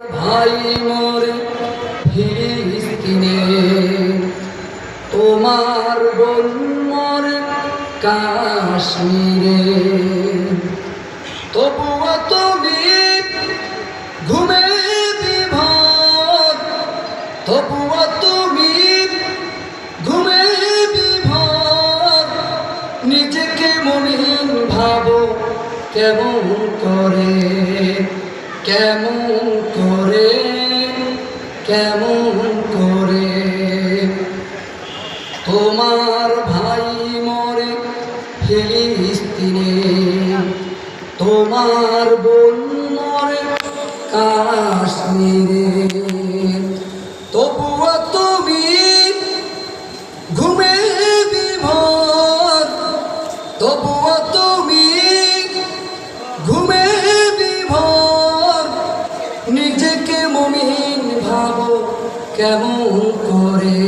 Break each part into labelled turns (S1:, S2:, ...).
S1: ভাই মোরে ফিলিস্তিনে, তোমার বোন মরে কাশ্মীরে। তবুও তুমি ঘুমে বিভোর, তবুও তুমি ঘুমে বিভোর। নিজেকে মমিন ভাবো কেমন করে? কেমন করে কেমন করে? তোমার ভাই মরে ফিলিস্তিনে তোমার বোন মরে কাশ্মীরে। কেমন করে?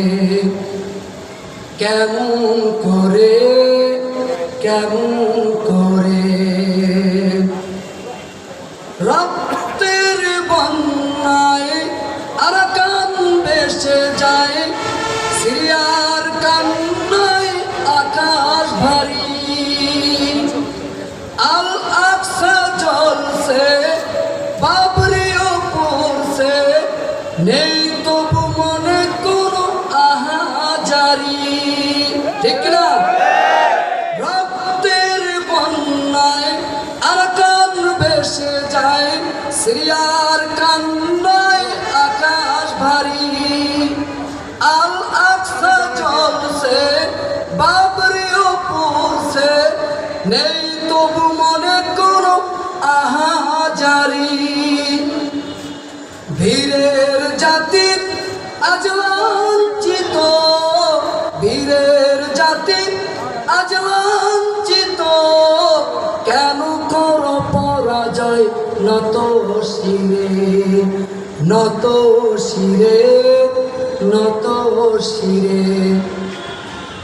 S1: কেমন করে? কেমন করে? রক্তের বন্যায় আর কান বেসে যায়, সিরিয়ার কান্নায় আকাশ ভারী। আল জলসে বাবরিও পড়ছে, নেই আহাজারি বীরের জাতি আজ লাঞ্ছিত। বীরের জাতি আজ লাঞ্ছিত। কেন কর পরাজয়? নত শিরে নত শিরে নত শিরে।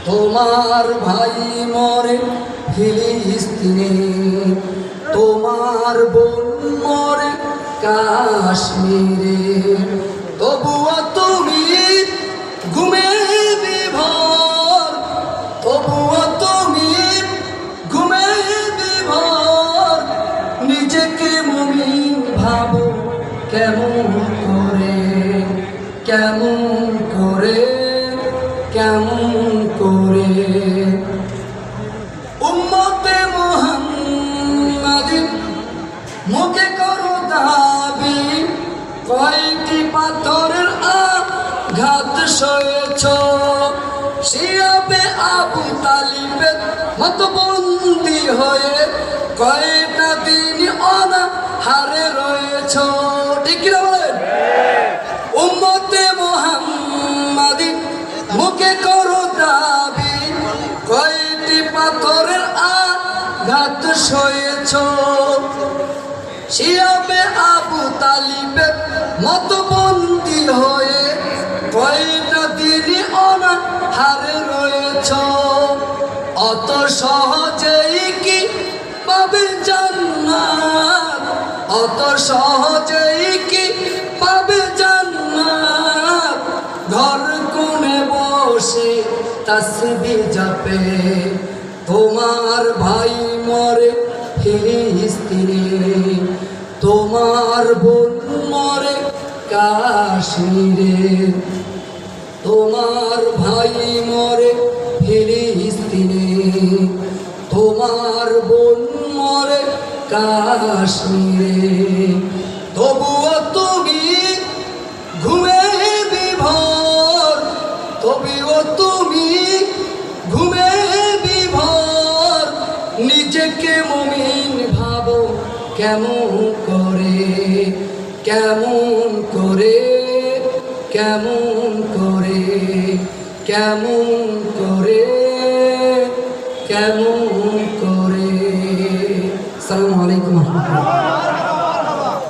S1: তোমার ভাই মরে ফিলিস্তিনে, তোমার বোন মরে কাশ্মীরে। তবুও তুমি ঘুমে বিভোর। তবুও তুমি ঘুমে বিভোর। নিজেকে মমিন ভাবো কেমন করে কেমন করে কেমন করে। মুখে করো দাবি, কয়টি পাথরের আঘাত সয়েছ? শিয়াবে আবু তালিবের মত বন্দি হয়ে কয়টা দিন অনা হারে রয়েছ? ঠিক না বলেন? উম্মতে মোহাম্মদিন মুখে করো দাবি, কয়টি পাথরের আঘাত সয়েছ? শিয়াবে আবু তালিবের মত বন্দি হয়ে কয়টা দিনই অনা হারে রয়েছ? অত সহজেই কি পাবে জান্নাত? অত সহজেই কি পাবে জান্নাত? ঘর কোণে বসে তসবি জপে। তোমার ভাই মরে ফিলিস্তিনে। তোমার বোন মরে কাশ্মীরে তোমার ভাই মরে ফিলিস্তিনে। তোমার বোন মরে কাশ্মীরে। তবুও তুমি ঘুমে বিভোর। তবুও তুমি ঘুমে বিভোর। নিজেকে ভাবো কেমন করে কেমন করে কেমন করে কেমন করে কেমন করে। সালাম আলাইকুম। রহমতুল্লাহ